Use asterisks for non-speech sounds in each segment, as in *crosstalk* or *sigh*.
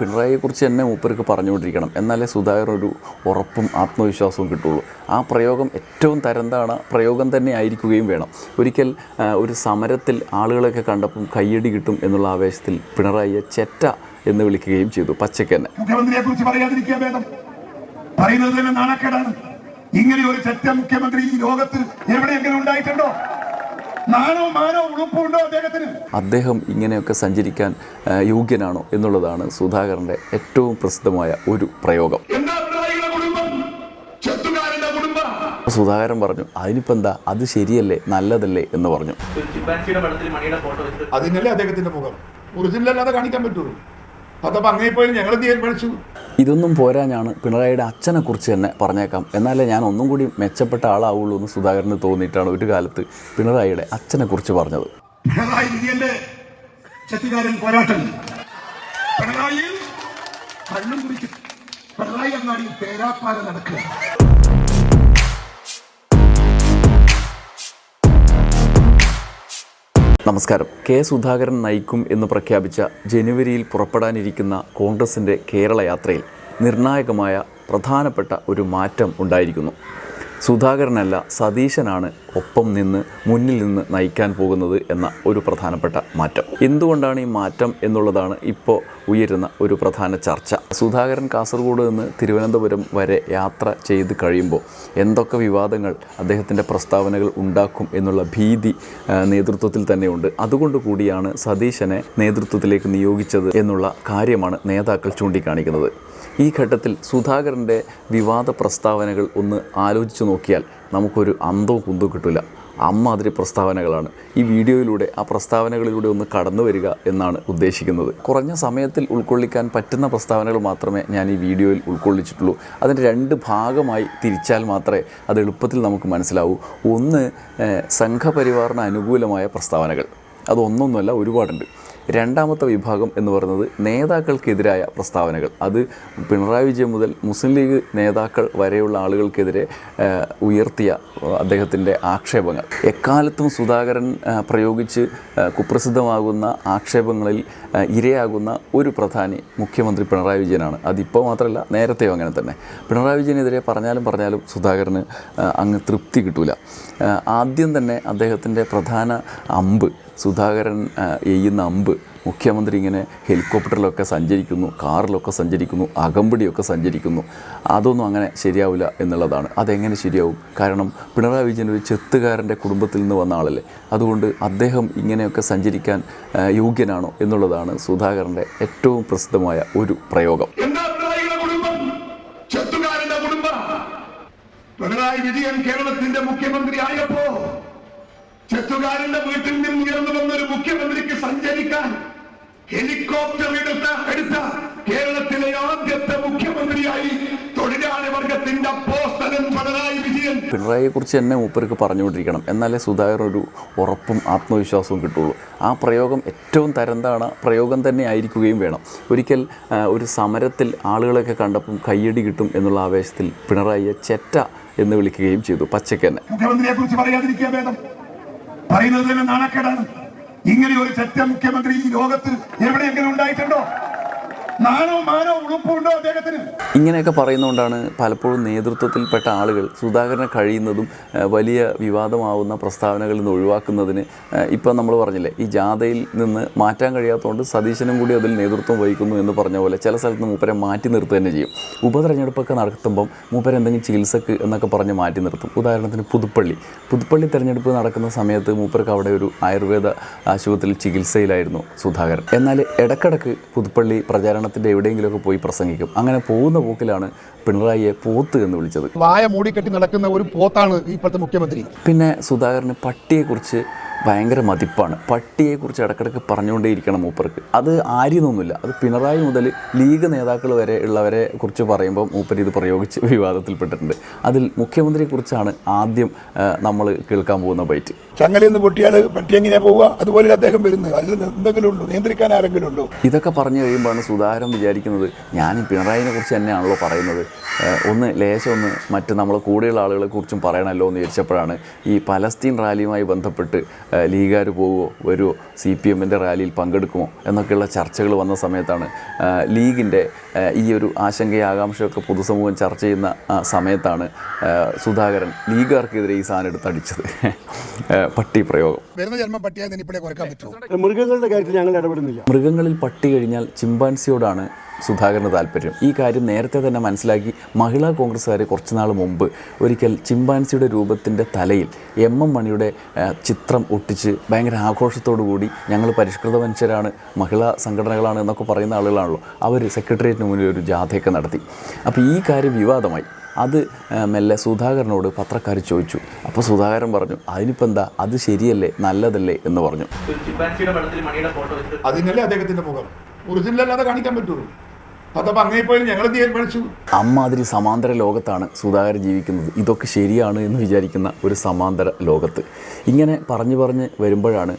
പിണറായിയെക്കുറിച്ച് തന്നെ മൂപ്പർക്ക് പറഞ്ഞുകൊണ്ടിരിക്കണം. എന്നാലേ സുധാകരൻ ഒരു ഉറപ്പും ആത്മവിശ്വാസവും കിട്ടുള്ളൂ. ആ പ്രയോഗം ഏറ്റവും തരംതാണ പ്രയോഗം തന്നെ ആയിരിക്കുകയും വേണം. ഒരിക്കൽ ഒരു സമരത്തിൽ ആളുകളൊക്കെ കണ്ടപ്പം കയ്യടി കിട്ടും എന്നുള്ള ആവേശത്തിൽ പിണറായിയെ ചെറ്റ എന്ന് വിളിക്കുകയും ചെയ്തു പച്ചയ്ക്ക് തന്നെ പറയുന്നത് തന്നെ നാണക്കേടാണ്. ഇങ്ങനെ ഒരു ചെറ്റ മുഖ്യമന്ത്രി ഈ ലോകത്ത് എവിടെയെങ്കിലും ഉണ്ടായിട്ടുണ്ടോ? നാണോ മാനോ ഉളുപ്പുണ്ടോ അദ്ദേഹത്തിന്? അദ്ദേഹം ഇങ്ങനെയൊക്കെ സഞ്ചരിക്കാൻ യോഗ്യനാണോ എന്നുള്ളതാണ് സുധാകരന്റെ ഏറ്റവും പ്രസിദ്ധമായ ഒരു പ്രയോഗം. എന്താ പിണറായിയുടെ കുടുംബം? ചെത്തുകാരന്റെ കുടുംബം. സുധാകരൻ പറഞ്ഞു അതിനിപ്പോ എന്താ? അത് ശരിയല്ലേ? നല്ലതല്ലേ? എന്ന് പറഞ്ഞു. അതിനല്ലേ അദ്ദേഹത്തിന്റെ മുഖം? ഒറിജിനൽ അല്ലാതെ കാണിക്കാൻ പറ്റുള്ളൂ. അങ്ങനെ പോയി ഞങ്ങൾ തീരുമാനിച്ചു. ഇതൊന്നും പോരാഞ്ഞാണ് പിണറായിയുടെ അച്ഛനെ കുറിച്ച് തന്നെ പറഞ്ഞേക്കാം. എന്നാലേ ഞാൻ ഒന്നും കൂടി മെച്ചപ്പെട്ട ആളാവുള്ളൂ എന്ന് സുധാകരന് തോന്നിയിട്ടാണ് ഒരു കാലത്ത് പിണറായിയുടെ അച്ഛനെ കുറിച്ച് പറഞ്ഞത്. പിണറായി വിജയന്റെ പിണറായി കണ്ണും പിണറായി അങ്ങാടിയിൽ നടക്കുക. നമസ്കാരം. കെ സുധാകരൻ നയിക്കും എന്ന് പ്രഖ്യാപിച്ച ജനുവരിയിൽ പുറപ്പെടാനിരിക്കുന്ന കോൺഗ്രസിന്റെ കേരള യാത്രയിൽ നിർണായകമായ പ്രധാനപ്പെട്ട ഒരു മാറ്റം ഉണ്ടായിരിക്കുന്നു. സുധാകരനല്ല സതീശനാണ് ഒപ്പം നിന്ന് മുന്നിൽ നിന്ന് നയിക്കാൻ പോകുന്നത് എന്ന ഒരു പ്രധാനപ്പെട്ട മാറ്റം. എന്തുകൊണ്ടാണ് ഈ മാറ്റം എന്നുള്ളതാണ് ഇപ്പോൾ ഉയരുന്ന ഒരു പ്രധാന ചർച്ച. സുധാകരൻ കാസർഗോഡ് നിന്ന് തിരുവനന്തപുരം വരെ യാത്ര ചെയ്ത് കഴിയുമ്പോൾ എന്തൊക്കെ വിവാദങ്ങൾ അദ്ദേഹത്തിന്റെ പ്രസ്താവനകൾ ഉണ്ടാക്കും എന്നുള്ള ഭീതി നേതൃത്വത്തിൽ തന്നെയുണ്ട്. അതുകൊണ്ട് കൂടിയാണ് സതീശനെ നേതൃത്വത്തിലേക്ക് നിയോഗിച്ചത് എന്നുള്ള കാര്യമാണ് നേതാക്കൾ ചൂണ്ടിക്കാണിക്കുന്നത്. ഈ ഘട്ടത്തിൽ സുധാകരന്റെ വിവാദ പ്രസ്താവനകൾ ഒന്ന് ആലോചിച്ച് നോക്കിയാൽ നമുക്കൊരു അന്തവും കുന്തവും കിട്ടില്ല അമ്മാതിരി പ്രസ്താവനകളാണ്. ഈ വീഡിയോയിലൂടെ ആ പ്രസ്താവനകളിലൂടെ ഒന്ന് കടന്നു വരിക എന്നാണ് ഉദ്ദേശിക്കുന്നത്. കുറഞ്ഞ സമയത്തിൽ ഉൾക്കൊള്ളിക്കാൻ പറ്റുന്ന പ്രസ്താവനകൾ മാത്രമേ ഞാൻ ഈ വീഡിയോയിൽ ഉൾക്കൊള്ളിച്ചിട്ടുള്ളൂ. അതിന്റെ രണ്ട് ഭാഗമായി തിരിച്ചാൽ മാത്രമേ അത് എളുപ്പത്തിൽ നമുക്ക് മനസ്സിലാവൂ. ഒന്ന് സംഘപരിവാറിന് അനുകൂലമായ പ്രസ്താവനകൾ. അതൊന്നൊന്നുമല്ല ഒരുപാടുണ്ട്. രണ്ടാമത്തെ വിഭാഗം എന്ന് പറയുന്നത് നേതാക്കൾക്കെതിരായ പ്രസ്താവനകൾ. അത് പിണറായി വിജയൻ മുതൽ മുസ്ലിം ലീഗ് നേതാക്കൾ വരെയുള്ള ആളുകൾക്കെതിരെ ഉയർത്തിയ അദ്ദേഹത്തിന്റെ ആക്ഷേപങ്ങൾ. എക്കാലത്തും സുധാകരൻ പ്രയോഗിച്ച് കുപ്രസിദ്ധമാകുന്ന ആക്ഷേപങ്ങളിൽ ഇരയാകുന്ന ഒരു പ്രധാനി മുഖ്യമന്ത്രി പിണറായി വിജയനാണ്. അതിപ്പോൾ മാത്രമല്ല നേരത്തെയും അങ്ങനെ തന്നെ. പിണറായി വിജയനെതിരെ പറഞ്ഞാലും പറഞ്ഞാലും സുധാകരന് അങ്ങ് തൃപ്തി കിട്ടൂല. ആദ്യം തന്നെ അദ്ദേഹത്തിന്റെ പ്രധാന അമ്പ് സുധാകരൻ എയ്യുന്ന അമ്പ് മുഖ്യമന്ത്രി ഇങ്ങനെ ഹെലികോപ്റ്ററിലൊക്കെ സഞ്ചരിക്കുന്നു കാറിലൊക്കെ സഞ്ചരിക്കുന്നു അകമ്പടിയൊക്കെ സഞ്ചരിക്കുന്നു. അതൊന്നും അങ്ങനെ ശരിയാവില്ല എന്നുള്ളതാണ്. അതെങ്ങനെ ശരിയാവും? കാരണം പിണറായി വിജയൻ ഒരു ചെത്തുകാരന്റെ കുടുംബത്തിൽ നിന്ന് വന്ന ആളല്ലേ. അതുകൊണ്ട് അദ്ദേഹം ഇങ്ങനെയൊക്കെ സഞ്ചരിക്കാൻ യോഗ്യനാണോ എന്നുള്ളതാണ് സുധാകരന്റെ ഏറ്റവും പ്രസിദ്ധമായ ഒരു പ്രയോഗം. പിണറായി വിജയൻ കേരളത്തിന്റെ മുഖ്യമന്ത്രി ആയപ്പോ ചെത്തുകാരന്റെ വീട്ടിൽ നിന്ന് ഉയർന്നു വന്ന ഒരു മുഖ്യമന്ത്രിക്ക് സഞ്ചരിക്കാൻ ഹെലികോപ്റ്റർ എടുത്ത എടുത്ത കേരളത്തിലെ ആദ്യത്തെ മുഖ്യമന്ത്രിയായി തൊഴിലാളി വർഗത്തിന്റെ അപ്പോസ്തലൻ പിണറായി വിജയൻ പിണറായിയെക്കുറിച്ച് തന്നെ മൂപ്പർക്ക് പറഞ്ഞുകൊണ്ടിരിക്കണം. എന്നാലേ സുധാകർ ഒരു ഉറപ്പും ആത്മവിശ്വാസവും കിട്ടുള്ളൂ. ആ പ്രയോഗം ഏറ്റവും തരന്താണ് പ്രയോഗം തന്നെ ആയിരിക്കുകയും വേണം. ഒരിക്കൽ ഒരു സമരത്തിൽ ആളുകളൊക്കെ കണ്ടപ്പം കയ്യടി കിട്ടും എന്നുള്ള ആവേശത്തിൽ പിണറായിയെ ചെറ്റ എന്ന് വിളിക്കുകയും ചെയ്തു പച്ചക്കന്നെ. മുഖ്യമന്ത്രിയെ കുറിച്ച് പറയാതിരിക്കുക നാണക്കേടാണ്. ഇങ്ങനെ ഒരു ചെറ്റ മുഖ്യമന്ത്രി ഈ ലോകത്ത് എവിടെയെങ്കിലും ഉണ്ടായിട്ടുണ്ടോ? അദ്ദേഹത്തിന്? ഇങ്ങനെയൊക്കെ പറയുന്നതുകൊണ്ടാണ് പലപ്പോഴും നേതൃത്വത്തിൽപ്പെട്ട ആളുകൾ സുധാകരനെ കഴിയുന്നതും വലിയ വിവാദമാവുന്ന പ്രസ്താവനകളിൽ നിന്ന് ഒഴിവാക്കുന്നതിന് ഇപ്പം നമ്മൾ പറഞ്ഞില്ലേ ഈ ജാഥയിൽ നിന്ന് മാറ്റാൻ കഴിയാത്തതുകൊണ്ട് സതീശനും കൂടി അതിൽ നേതൃത്വം വഹിക്കുന്നു എന്ന് പറഞ്ഞ പോലെ ചില സ്ഥലത്ത് മൂപ്പരെ മാറ്റി നിർത്തുക തന്നെ ചെയ്യും. ഉപതെരഞ്ഞെടുപ്പൊക്കെ നടത്തുമ്പം മൂപ്പരെ എന്തെങ്കിലും ചികിത്സക്ക് എന്നൊക്കെ പറഞ്ഞ് മാറ്റി നിർത്തും. ഉദാഹരണത്തിന് പുതുപ്പള്ളി. പുതുപ്പള്ളി തെരഞ്ഞെടുപ്പ് നടക്കുന്ന സമയത്ത് മൂപ്പർക്ക് അവിടെ ഒരു ആയുർവേദ ആശുപത്രിയിൽ ചികിത്സയിലായിരുന്നു സുധാകരൻ. എന്നാൽ ഇടക്കിടക്ക് പുതുപ്പള്ളി പ്രചാരണത്തിന്റെ എവിടെയെങ്കിലുമൊക്കെ പോയി പ്രസംഗിക്കും. അങ്ങനെ പോകുന്ന പോക്കിലാണ് പിണറായിയെ പോത്ത് എന്ന് വിളിച്ചത്. വായ മൂടിക്കെട്ടി നടക്കുന്ന ഒരു പോത്താണ് ഇപ്പോഴത്തെ മുഖ്യമന്ത്രി. പിന്നെ സുധാകരന് പട്ടിയെക്കുറിച്ച് ഭയങ്കര മതിപ്പാണ്. പട്ടിയെക്കുറിച്ച് ഇടക്കിടക്ക് പറഞ്ഞുകൊണ്ടേയിരിക്കണം മൂപ്പർക്ക്. അത് ആര്യനൊന്നുമില്ല അത് പിണറായി മുതൽ ലീഗ് നേതാക്കൾ വരെ ഉള്ളവരെ കുറിച്ച് പറയുമ്പോൾ മൂപ്പർ ഇത് പ്രയോഗിച്ച് *laughs* വിവാദത്തിൽപ്പെട്ടിട്ടുണ്ട്. അതിൽ മുഖ്യമന്ത്രിയെക്കുറിച്ചാണ് ആദ്യം നമ്മൾ കേൾക്കാൻ പോകുന്ന ബൈറ്റ്. ചങ്ങലയിൽ നിന്ന് പൊട്ടിയാൽ പട്ടി എങ്ങനെയാ പോവുക? അതുപോലെ അദ്ദേഹം വരുന്നത്. അതിൽ എന്തെങ്കിലും ഉണ്ടോ? നിയന്ത്രിക്കാൻ ആരെങ്കിലും ഉണ്ടോ? ഇതൊക്കെ പറഞ്ഞു കഴിയുമ്പോഴാണ് സുധാകരൻ വിചാരിക്കുന്നത് ഞാൻ പിണറായിനെ കുറിച്ച് തന്നെയാണല്ലോ പറയുന്നത്. ഒന്ന് ലേശം ഒന്ന് മറ്റ് നമ്മളെ കൂടെയുള്ള ആളുകളെ കുറിച്ചും പറയണമല്ലോ എന്ന് വിചാരിച്ചപ്പോഴാണ് ഈ പലസ്തീൻ റാലിയുമായി ബന്ധപ്പെട്ട് ലീഗുകാർ പോവുമോ വരുമോ സി പി എമ്മിന്റെ റാലിയിൽ പങ്കെടുക്കുമോ എന്നൊക്കെയുള്ള ചർച്ചകൾ വന്ന സമയത്താണ് ലീഗിന്റെ ഈ ഒരു ആശങ്കയും ആകാംക്ഷയൊക്കെ പൊതുസമൂഹം ചർച്ച ചെയ്യുന്ന ആ, സമയത്താണ് സുധാകരൻ ലീഗുകാർക്കെതിരെ ഈ സാധനം എടുത്തടിച്ചത് പട്ടി പ്രയോഗം. വരുന്ന ജന്മം പട്ടിയായി ഇപ്പോഴേ കുറയ്ക്കാൻ പറ്റുമോ? മൃഗങ്ങളുടെ കാര്യത്തിൽ ഞങ്ങൾ ഇടപെടുന്നില്ല. മൃഗങ്ങളിൽ പട്ടി കഴിഞ്ഞാൽ ചിമ്പാൻസിയോടാണ് സുധാകരന് താല്പര്യം. ഈ കാര്യം നേരത്തെ തന്നെ മനസ്സിലാക്കി മഹിളാ കോൺഗ്രസ്സുകാർ കുറച്ച് നാൾ മുമ്പ് ഒരിക്കൽ ചിമ്പാൻസിയുടെ രൂപത്തിന്റെ തലയിൽ എം എം മണിയുടെ ചിത്രം ഒട്ടിച്ച് ഭയങ്കര ആഘോഷത്തോടു കൂടി ഞങ്ങൾ പരിഷ്കൃത മനുഷ്യരാണ് മഹിളാ സംഘടനകളാണ് എന്നൊക്കെ പറയുന്ന ആളുകളാണല്ലോ. അവർ സെക്രട്ടേറിയറ്റിന് മുന്നിൽ ഒരു ജാഥയൊക്കെ നടത്തി. അപ്പോൾ ഈ കാര്യം വിവാദമായി. അത് മെല്ലെ സുധാകരനോട് പത്രക്കാർ ചോദിച്ചു. അപ്പോൾ സുധാകരൻ പറഞ്ഞു അതിനിപ്പോൾ എന്താ? അത് ശരിയല്ലേ? നല്ലതല്ലേ? എന്ന് പറഞ്ഞു. ചിമ്പാൻസിയുടെ പടത്തിൽ മണിയുടെ ഫോട്ടോ വെച്ചിട്ട് അതിനല്ലേ അദ്ദേഹത്തിന്റെ മുഖം. ഒറിജിനൽ അല്ലാതെ കാണിക്കാൻ പറ്റുള്ളൂ. ഞങ്ങൾ അമ്മാതിരി സമാന്തര ലോകത്താണ് സുധാകരൻ ജീവിക്കുന്നത്. ഇതൊക്കെ ശരിയാണ് എന്ന് വിചാരിക്കുന്ന ഒരു സമാന്തര ലോകത്ത്. ഇങ്ങനെ പറഞ്ഞു പറഞ്ഞ് വരുമ്പോഴാണ്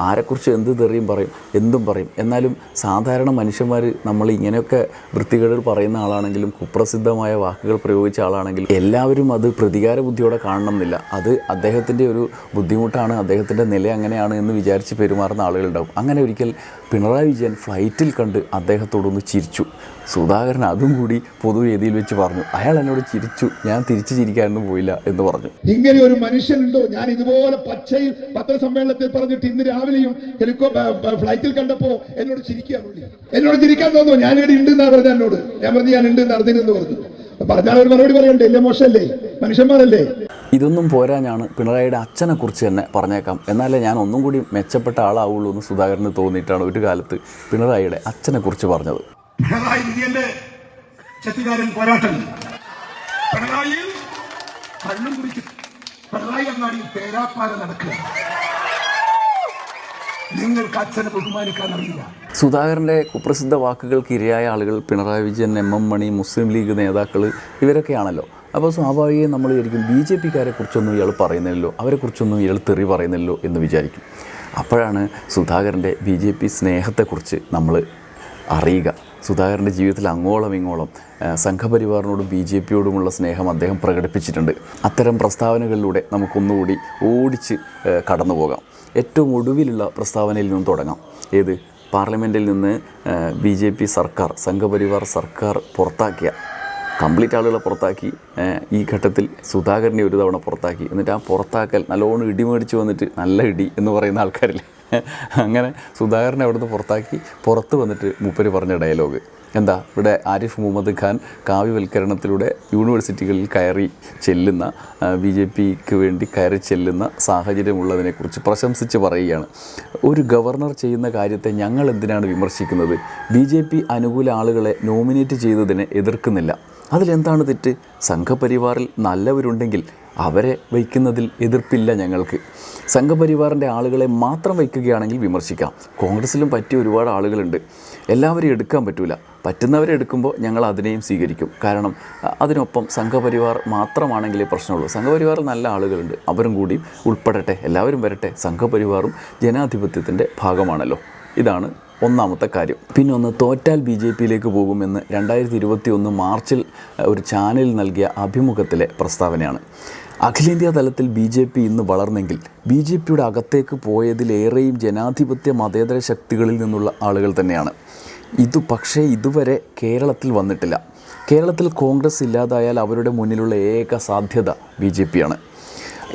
ആരെക്കുറിച്ച് എന്ത് തെറിയും പറയും എന്തും പറയും. എന്നാലും സാധാരണ മനുഷ്യന്മാർ നമ്മൾ ഇങ്ങനെയൊക്കെ വൃത്തികേടുകൾ പറയുന്ന ആളാണെങ്കിലും കുപ്രസിദ്ധമായ വാക്കുകൾ പ്രയോഗിച്ച ആളാണെങ്കിലും എല്ലാവരും അത് പ്രതികാര ബുദ്ധിയോടെ കാണണം എന്നില്ല അത് അദ്ദേഹത്തിന്റെ ഒരു ബുദ്ധിമുട്ടാണ് അദ്ദേഹത്തിന്റെ നില അങ്ങനെയാണ് എന്ന് വിചാരിച്ച് പെരുമാറുന്ന ആളുകളുണ്ടാവും. അങ്ങനെ ഒരിക്കൽ പിണറായി വിജയൻ ഫ്ലൈറ്റിൽ കണ്ട് അദ്ദേഹത്തോടൊന്ന് ചിരിച്ചു. സുധാകരൻ അതും കൂടി പൊതുവേദിയിൽ വെച്ച് പറഞ്ഞു. അയാൾ എന്നോട് ചിരിച്ചു. ഞാൻ തിരിച്ചു ചിരിക്കാനൊന്നും പോയില്ല എന്ന് പറഞ്ഞു. ഇങ്ങനെ ഒരു മനുഷ്യനുണ്ടോ? ഞാൻ ഇതുപോലെ പച്ചയിൽ പത്രസമ്മേളനത്തിൽ പറഞ്ഞിട്ട് ഇന്ന് രാവിലെയും ഹെലികോ ഫ്ലൈറ്റിൽ കണ്ടപ്പോ എന്നോട് ചിരിക്കാൻ എന്നോട് ചിരിക്കാൻ തോന്നുന്നു. ഞാൻ ഇവിടെ ഉണ്ട് എന്നാ പറഞ്ഞ എന്നോട്. ഞാൻ പറഞ്ഞു ഞാൻ ഉണ്ട് നടന്നിരുന്നു പറഞ്ഞു. പറഞ്ഞാൽ ഒരു മറുപടി പറയണ്ടേ? ഇല്ല മോശമല്ലേ? മനുഷ്യന്മാരല്ലേ? ഇതൊന്നും പോരാഞ്ഞാണ് പിണറായിയുടെ അച്ഛനെ കുറിച്ച് തന്നെ പറഞ്ഞേക്കാം. എന്നാലേ ഞാൻ ഒന്നും കൂടി മെച്ചപ്പെട്ട ആളാവുള്ളൂ എന്ന് സുധാകരന് തോന്നിയിട്ടാണ് ഒരു കാലത്ത് പിണറായിയുടെ അച്ഛനെ കുറിച്ച് പറഞ്ഞത്. പിണറായി വിജയന്റെ ചെത്തുകാരൻ പോരാട്ടം. പിണറായി കണ്ണും കുടിച്ച് പിണറായി അങ്ങാടിയിൽ പേരാപ്പാല നടക്കുക. സുധാകരന്റെ കുപ്രസിദ്ധ വാക്കുകൾക്ക് ഇരയായ ആളുകൾ Pinarayi Vijayan M M Mani Muslim League നേതാക്കൾ ഇവരൊക്കെയാണല്ലോ. അപ്പോൾ സ്വാഭാവികം നമ്മൾ വിചാരിക്കും ബി ജെ പിക്കാരെ കുറിച്ചൊന്നും ഇയാൾ പറയുന്നില്ലല്ലോ അവരെക്കുറിച്ചൊന്നും ഇയാൾ തെറി പറയുന്നില്ലല്ലോ എന്ന് വിചാരിക്കും. അപ്പോഴാണ് സുധാകരന്റെ ബി ജെ പി സ്നേഹത്തെക്കുറിച്ച് നമ്മൾ അറിയുക. സുധാകരന്റെ ജീവിതത്തിൽ അങ്ങോളം ഇങ്ങോളം സംഘപരിവാറിനോടും ബി ജെ പിയോടുമുള്ള സ്നേഹം അദ്ദേഹം പ്രകടിപ്പിച്ചിട്ടുണ്ട്. അത്തരം പ്രസ്താവനകളിലൂടെ നമുക്കൊന്നുകൂടി ഓടിച്ച് കടന്നു പോകാം. ഏറ്റവും ഒടുവിലുള്ള പ്രസ്താവനയിൽ നിന്നും തുടങ്ങാം. ഏത്? പാർലമെന്റിൽ നിന്ന് ബി ജെ പി സർക്കാർ സംഘപരിവാർ സർക്കാർ പുറത്താക്കിയ കംപ്ലീറ്റ് ആളുകളെ പുറത്താക്കി ഈ ഘട്ടത്തിൽ സുധാകരനെ ഒരു തവണ പുറത്താക്കി. എന്നിട്ട് ആ പുറത്താക്കൽ നല്ലോണം ഇടി മേടിച്ച് വന്നിട്ട് നല്ല ഇടി എന്ന് പറയുന്ന ആൾക്കാരില്ലേ? അങ്ങനെ സുധാകരനെ അവിടുന്ന് പുറത്താക്കി പുറത്ത് വന്നിട്ട് മൂപ്പര് പറഞ്ഞ ഡയലോഗ്. എന്താ? ഇവിടെ ആരിഫ് മുഹമ്മദ് ഖാൻ കാവ്യവൽക്കരണത്തിലൂടെ യൂണിവേഴ്സിറ്റികളിൽ കയറി ചെല്ലുന്ന ബി ജെ പിക്ക് വേണ്ടി കയറി ചെല്ലുന്ന സാഹചര്യമുള്ളതിനെക്കുറിച്ച് പ്രശംസിച്ച് പറയുകയാണ്. ഒരു ഗവർണർ ചെയ്യുന്ന കാര്യത്തെ ഞങ്ങൾ എന്തിനാണ് വിമർശിക്കുന്നത്? ബി ജെ പി അനുകൂല ആളുകളെ നോമിനേറ്റ് ചെയ്തതിനെ എതിർക്കുന്നില്ല. അതിലെന്താണ് തെറ്റ്? സംഘപരിവാറിൽ നല്ലവരുണ്ടെങ്കിൽ അവരെ വയ്ക്കുന്നതിൽ എതിർപ്പില്ല ഞങ്ങൾക്ക്. സംഘപരിവാറിന്റെ ആളുകളെ മാത്രം വയ്ക്കുകയാണെങ്കിൽ വിമർശിക്കാം. കോൺഗ്രസ്സിലും പറ്റിയ ഒരുപാട് ആളുകളുണ്ട്. എല്ലാവരെയും എടുക്കാൻ പറ്റില്ല പറ്റുന്നവരെ എടുക്കുമ്പോൾ ഞങ്ങൾ അതിനെയും സ്വീകരിക്കും. കാരണം അതിനൊപ്പം സംഘപരിവാർ മാത്രമാണെങ്കിലേ പ്രശ്നമുള്ളൂ. സംഘപരിവാറിൽ നല്ല ആളുകളുണ്ട്. അവരും കൂടി ഉൾപ്പെടട്ടെ എല്ലാവരും വരട്ടെ. സംഘപരിവാറും ജനാധിപത്യത്തിന്റെ ഭാഗമാണല്ലോ. ഇതാണ് ഒന്നാമത്തെ കാര്യം. പിന്നെ ഒന്ന് തോറ്റാൽ ബി ജെ പിയിലേക്ക് പോകുമെന്ന് രണ്ടായിരത്തി ഇരുപത്തി ഒന്ന് മാർച്ചിൽ ഒരു ചാനലിൽ നൽകിയ അഭിമുഖത്തിലെ പ്രസ്താവനയാണ്. അഖിലേന്ത്യാ തലത്തിൽ ബി ജെ പി ഇന്ന് വളർന്നെങ്കിൽ ബി ജെ പിയുടെ അകത്തേക്ക് പോയതിലേറെയും ജനാധിപത്യ മതേതര ശക്തികളിൽ നിന്നുള്ള ആളുകൾ തന്നെയാണ്. ഇത് പക്ഷേ ഇതുവരെ കേരളത്തിൽ വന്നിട്ടില്ല. കേരളത്തിൽ കോൺഗ്രസ് ഇല്ലാതായാൽ അവരുടെ മുന്നിലുള്ള ഏക സാധ്യത ബി ജെ പിയാണ്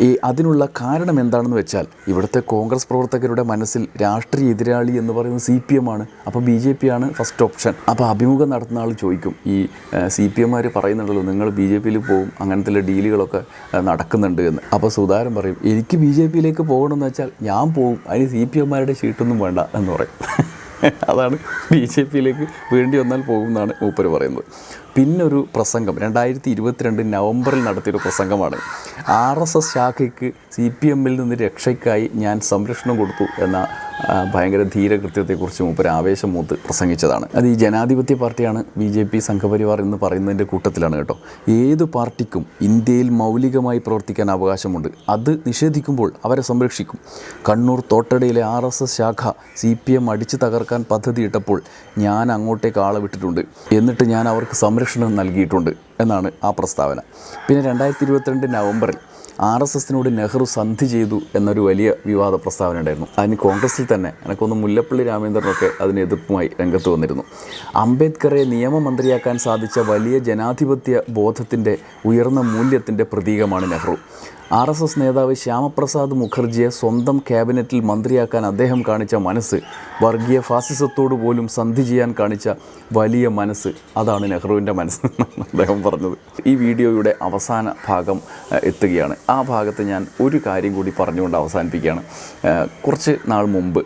ഈ അതിനുള്ള കാരണം എന്താണെന്ന് വെച്ചാൽ ഇവിടുത്തെ കോൺഗ്രസ് പ്രവർത്തകരുടെ മനസ്സിൽ രാഷ്ട്രീയ എതിരാളി എന്ന് പറയുന്നത് സി പി എം ആണ്. അപ്പോൾ ബി ജെ പി ആണ് ഫസ്റ്റ് ഓപ്ഷൻ അപ്പോൾ അഭിമുഖം നടത്തുന്ന ആൾ ചോദിക്കും ഈ സി പി എമ്മാർ പറയുന്നുണ്ടല്ലോ നിങ്ങൾ ബി ജെ പിയിൽ പോകും അങ്ങനത്തെ ഡീലുകളൊക്കെ നടക്കുന്നുണ്ട് എന്ന്. അപ്പോൾ സുധാരൻ പറയും എനിക്ക് ബി ജെ പിയിലേക്ക് പോകണമെന്ന് വെച്ചാൽ ഞാൻ പോകും അതിന് സി പി എമ്മാരുടെ ഷീട്ടൊന്നും വേണ്ട എന്ന് പറയും. *laughs* അതാണ് ബി ജെ പിയിലേക്ക് വേണ്ടി വന്നാൽ പോകുമെന്നാണ് മൂപ്പർ പറയുന്നത്. പിന്നൊരു പ്രസംഗം. രണ്ടായിരത്തി ഇരുപത്തിരണ്ട് നവംബറിൽ നടത്തിയൊരു പ്രസംഗമാണ്. ആർ എസ് എസ് ശാഖയ്ക്ക് സി പി എമ്മിൽ നിന്ന് രക്ഷയ്ക്കായി ഞാൻ സംരക്ഷണം കൊടുത്തു എന്ന ഭയങ്കര ധീരകൃത്യത്തെക്കുറിച്ച് മൂപ്പര് ആവേശം മൂത്ത് പ്രസംഗിച്ചതാണ്. അത് ഈ ജനാധിപത്യ പാർട്ടിയാണ് ബി ജെ പി സംഘപരിവാർ എന്ന് പറയുന്നതിന്റെ കൂട്ടത്തിലാണ് കേട്ടോ. ഏത് പാർട്ടിക്കും ഇന്ത്യയിൽ മൗലികമായി പ്രവർത്തിക്കാൻ അവകാശമുണ്ട്. അത് നിഷേധിക്കുമ്പോൾ അവരെ സംരക്ഷിക്കും. കണ്ണൂർ തോട്ടടയിലെ ആർ എസ് എസ് ശാഖ സി പി എം അടിച്ചു തകർക്കാൻ പദ്ധതിയിട്ടപ്പോൾ ഞാൻ അങ്ങോട്ടേക്ക് ആളെ വിട്ടിട്ടുണ്ട്. എന്നിട്ട് ഞാൻ അവർക്ക് സംരക്ഷണം നൽകിയിട്ടുണ്ട് എന്നാണ് ആ പ്രസ്താവന. പിന്നെ രണ്ടായിരത്തി ഇരുപത്തിരണ്ട് നവംബറിൽ ആർ എസ് എസിനോട് നെഹ്റു സന്ധി ചെയ്തു എന്നൊരു വലിയ വിവാദ പ്രസ്താവന ഉണ്ടായിരുന്നു. അതിന് കോൺഗ്രസിൽ തന്നെ എനിക്കൊന്ന് മുല്ലപ്പള്ളി രാമേന്ദ്രനൊക്കെ അതിന് എതിർപ്പുമായി രംഗത്ത് വന്നിരുന്നു. അംബേദ്കറെ നിയമമന്ത്രിയാക്കാൻ സാധിച്ച വലിയ ജനാധിപത്യ ബോധത്തിന്റെ ഉയർന്ന മൂല്യത്തിന്റെ പ്രതീകമാണ് നെഹ്റു. ആർ എസ് എസ് നേതാവ് ശ്യാമപ്രസാദ് മുഖർജിയെ സ്വന്തം ക്യാബിനറ്റിൽ മന്ത്രിയാക്കാൻ അദ്ദേഹം കാണിച്ച മനസ്സ് വർഗീയ ഫാസിസത്തോട് പോലും സന്ധി ചെയ്യാൻ കാണിച്ച വലിയ മനസ്സ് അതാണ് നെഹ്റുവിന്റെ മനസ്സ് അദ്ദേഹം പറഞ്ഞത്. ഈ വീഡിയോയുടെ അവസാന ഭാഗം എത്തുകയാണ്. ആ ഭാഗത്ത് ഞാൻ ഒരു കാര്യം കൂടി പറഞ്ഞുകൊണ്ട് അവസാനിപ്പിക്കുകയാണ്. കുറച്ച് നാൾ മുമ്പ്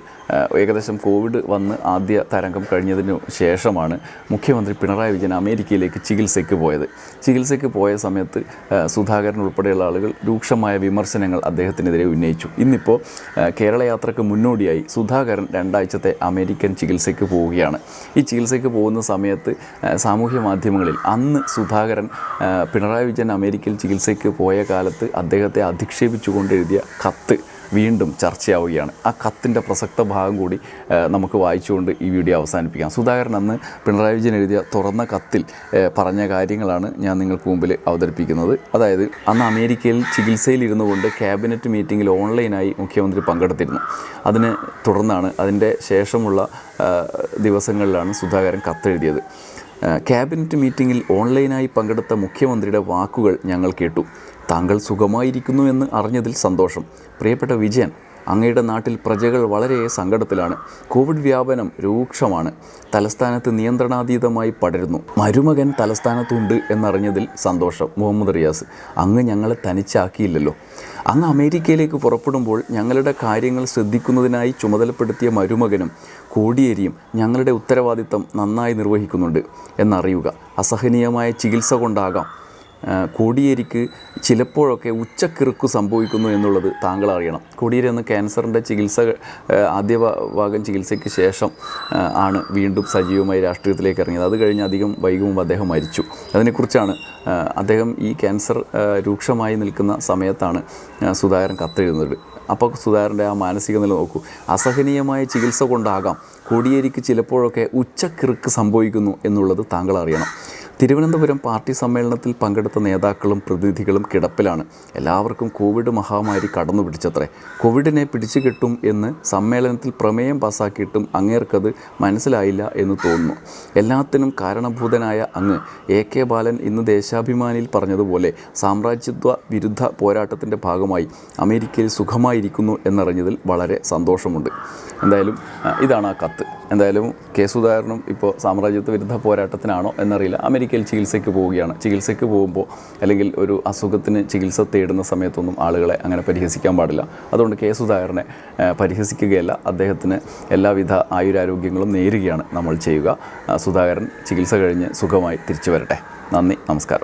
ഏകദേശം കോവിഡ് വന്ന് ആദ്യ തരംഗം കഴിഞ്ഞതിനു ശേഷമാണ് മുഖ്യമന്ത്രി പിണറായി വിജയൻ അമേരിക്കയിലേക്ക് ചികിത്സയ്ക്ക് പോയത്. ചികിത്സയ്ക്ക് പോയ സമയത്ത് സുധാകരൻ ഉൾപ്പെടെയുള്ള ആളുകൾ രൂക്ഷമായ വിമർശനങ്ങൾ അദ്ദേഹത്തിനെതിരെ ഉന്നയിച്ചു. ഇന്നിപ്പോൾ കേരള യാത്രയ്ക്ക് മുന്നോടിയായി സുധാകരൻ രണ്ടാഴ്ചത്തെ അമേരിക്കൻ ചികിത്സയ്ക്ക് പോവുകയാണ്. ഈ ചികിത്സയ്ക്ക് പോകുന്ന സമയത്ത് സാമൂഹ്യ മാധ്യമങ്ങളിൽ അന്ന് സുധാകരൻ പിണറായി വിജയൻ അമേരിക്കയിൽ ചികിത്സയ്ക്ക് പോയ കാലത്ത് അദ്ദേഹത്തെ അധിക്ഷേപിച്ചുകൊണ്ട് എഴുതിയ കത്ത് വീണ്ടും ചർച്ചയാവുകയാണ്. ആ കത്തിന്റെ പ്രസക്ത ഭാഗം കൂടി നമുക്ക് വായിച്ചുകൊണ്ട് ഈ വീഡിയോ അവസാനിപ്പിക്കാം. സുധാകരൻ അന്ന് പിണറായി വിജയൻ എഴുതിയ തുറന്ന കത്തിൽ പറഞ്ഞ കാര്യങ്ങളാണ് ഞാൻ നിങ്ങൾക്ക് മുമ്പിൽ അവതരിപ്പിക്കുന്നത്. അതായത് അന്ന് അമേരിക്കയിൽ ചികിത്സയിലിരുന്നു കൊണ്ട് ക്യാബിനറ്റ് മീറ്റിങ്ങിൽ ഓൺലൈനായി മുഖ്യമന്ത്രി പങ്കെടുത്തിരുന്നു. അതിനെ തുടർന്നാണ് അതിന്റെ ശേഷമുള്ള ദിവസങ്ങളിലാണ് സുധാകരൻ കത്തെഴുതിയത്. ക്യാബിനറ്റ് മീറ്റിങ്ങിൽ ഓൺലൈനായി പങ്കെടുത്ത മുഖ്യമന്ത്രിയുടെ വാക്കുകൾ ഞങ്ങൾ കേട്ടു. താങ്കൾ സുഖമായിരിക്കുന്നു എന്ന് അറിഞ്ഞതിൽ സന്തോഷം. പ്രിയപ്പെട്ട വിജയൻ അങ്ങയുടെ നാട്ടിൽ പ്രജകൾ വളരെ സങ്കടത്തിലാണ്. കോവിഡ് വ്യാപനം രൂക്ഷമാണ്. തലസ്ഥാനത്ത് നിയന്ത്രണാതീതമായി പടരുന്നു. മരുമകൻ തലസ്ഥാനത്തുണ്ട് എന്നറിഞ്ഞതിൽ സന്തോഷം മുഹമ്മദ് റിയാസ്. അങ്ങ് ഞങ്ങളെ തനിച്ചാക്കിയില്ലല്ലോ. അങ്ങ് അമേരിക്കയിലേക്ക് പുറപ്പെടുമ്പോൾ ഞങ്ങളുടെ കാര്യങ്ങൾ ശ്രദ്ധിക്കുന്നതിനായി ചുമതലപ്പെടുത്തിയ മരുമകനും കോടിയേരിയും ഞങ്ങളുടെ ഉത്തരവാദിത്തം നന്നായി നിർവഹിക്കുന്നുണ്ട് എന്നറിയുക. അസഹനീയമായ ചികിത്സ കൊണ്ടാകാം കോടിയേരിക്ക് ചിലപ്പോഴൊക്കെ ഉച്ചക്കിറുക്കു സംഭവിക്കുന്നു എന്നുള്ളത് താങ്കൾ അറിയണം കോടിയേരി എന്ന ക്യാൻസറിന്റെ ചികിത്സ ആദ്യ ഭാഗം ചികിത്സയ്ക്ക് ശേഷം ആണ് വീണ്ടും സജീവമായി രാഷ്ട്രീയത്തിലേക്ക് ഇറങ്ങിയത്. അത് കഴിഞ്ഞ് അധികം വൈകുമ്പോൾ അദ്ദേഹം മരിച്ചു. അതിനെക്കുറിച്ചാണ് അദ്ദേഹം ഈ ക്യാൻസർ രൂക്ഷമായി നിൽക്കുന്ന സമയത്താണ് സുധാകരൻ കത്തെഴുതുന്നത്. അപ്പോൾ സുധാകരന്റെ ആ മാനസിക നില നോക്കൂ. അസഹനീയമായ ചികിത്സ കൊണ്ടാകാം കോടിയേരിക്ക് ചിലപ്പോഴൊക്കെ ഉച്ചക്കിറുക്ക് സംഭവിക്കുന്നു എന്നുള്ളത് താങ്കൾ അറിയണം തിരുവനന്തപുരം പാർട്ടി സമ്മേളനത്തിൽ പങ്കെടുത്ത നേതാക്കളും പ്രതിനിധികളും കിടപ്പിലാണ്. എല്ലാവർക്കും കോവിഡ് മഹാമാരി കടന്നു പിടിച്ചത്രേ. കോവിഡിനെ പിടിച്ചു കെട്ടും എന്ന് സമ്മേളനത്തിൽ പ്രമേയം പാസാക്കിയിട്ടും അങ്ങേർക്കത് മനസ്സിലായില്ല എന്ന് തോന്നുന്നു. എല്ലാത്തിനും കാരണഭൂതനായ അങ്ങ് എ കെ ബാലൻ ഇന്ന് ദേശാഭിമാനിയിൽ പറഞ്ഞതുപോലെ സാമ്രാജ്യത്വ വിരുദ്ധ പോരാട്ടത്തിന്റെ ഭാഗമായി അമേരിക്കയിൽ സുഖമായിരിക്കുന്നു എന്നറിഞ്ഞതിൽ വളരെ സന്തോഷമുണ്ട്. എന്തായാലും ഇതാണ് ആ കത്ത്. എന്തായാലും കെ സുധാകരനും ഇപ്പോൾ സാമ്രാജ്യത്വ വിരുദ്ധ പോരാട്ടത്തിനാണോ എന്നറിയില്ല. അമേരിക്കയിൽ ചികിത്സയ്ക്ക് പോവുകയാണ്. ചികിത്സയ്ക്ക് പോകുമ്പോൾ അല്ലെങ്കിൽ ഒരു അസുഖത്തിന് ചികിത്സ തേടുന്ന സമയത്തൊന്നും ആളുകളെ അങ്ങനെ പരിഹസിക്കാൻ പാടില്ല. അതുകൊണ്ട് കെ സുധാകരനെ പരിഹസിക്കുകയല്ല. അദ്ദേഹത്തിന് എല്ലാവിധ ആയുരാരോഗ്യങ്ങളും നേരുകയാണ് നമ്മൾ ചെയ്യുക. സുധാകരൻ ചികിത്സ കഴിഞ്ഞ് സുഖമായി തിരിച്ചു വരട്ടെ. നന്ദി നമസ്കാരം.